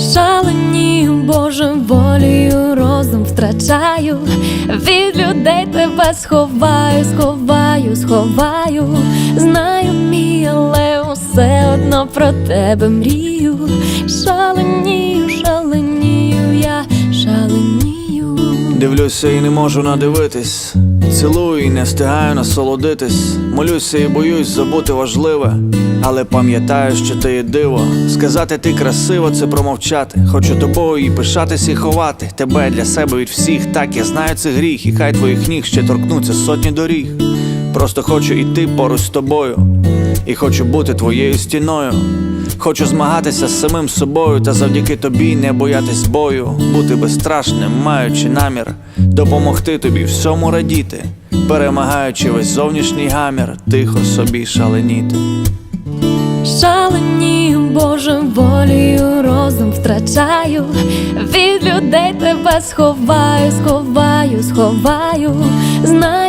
Шаленію Божим волею розум втрачаю, від людей тебе сховаю, сховаю, сховаю, знаю мій, але усе одно про тебе мрію. Шаленію, шаленію, я шаленію. Дивлюся і не можу надивитись. Цілую і не встигаю насолодитись. Молюся і боюсь забути важливе. Але пам'ятаю, що ти є диво. Сказати ти красиво, це промовчати. Хочу тобою і пишатись і ховати. Тебе для себе від всіх. Так я знаю це гріх, і хай твоїх ніг ще торкнуться сотні доріг. Просто хочу іти поруч з тобою. І хочу бути твоєю стіною. Хочу змагатися з самим собою та завдяки тобі не боятись бою, бути безстрашним, маючи намір, допомогти тобі всьому радіти, перемагаючи весь зовнішній гамір, тихо собі шаленіти. Шаленію Божим волею розум втрачаю, від людей тебе сховаю, сховаю, сховаю, знаю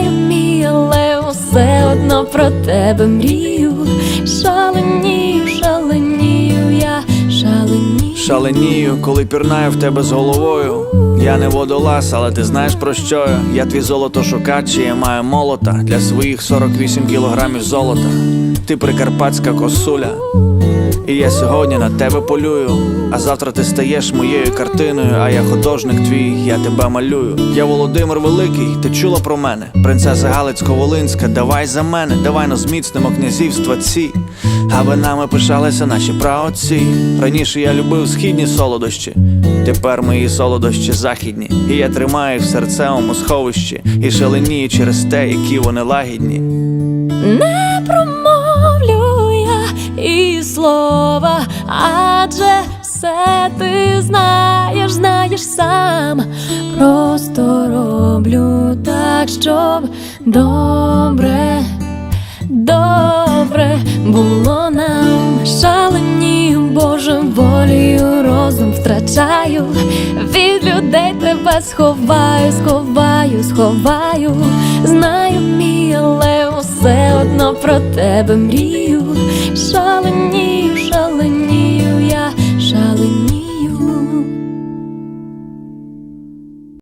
про тебе мрію. Шаленію, шаленію, я шаленію. Шаленію, коли пірнаю в тебе з головою. Я не водолаз, але ти знаєш про що я. Я твій золото шукач, і я маю молота для своїх 48 кілограмів золота. Ти прикарпатська косуля. І я сьогодні на тебе полюю. А завтра ти стаєш моєю картиною, а я художник твій, я тебе малюю. Я Володимир Великий, ти чула про мене? Принцеса Галицько-Волинська, давай за мене, давай но зміцнимо князівства ці, аби нами пишалися наші праотці. Раніше я любив східні солодощі, тепер мої солодощі західні. І я тримаю в серцевому сховищі і шаленію через те, які вони лагідні. Не промовлю адже все ти знаєш, знаєш сам. Просто роблю так, щоб добре, добре було нам. Шаленію Божим волею розум втрачаю, від людей тебе сховаю, сховаю, сховаю, знаю мій, але усе одно про тебе мрію.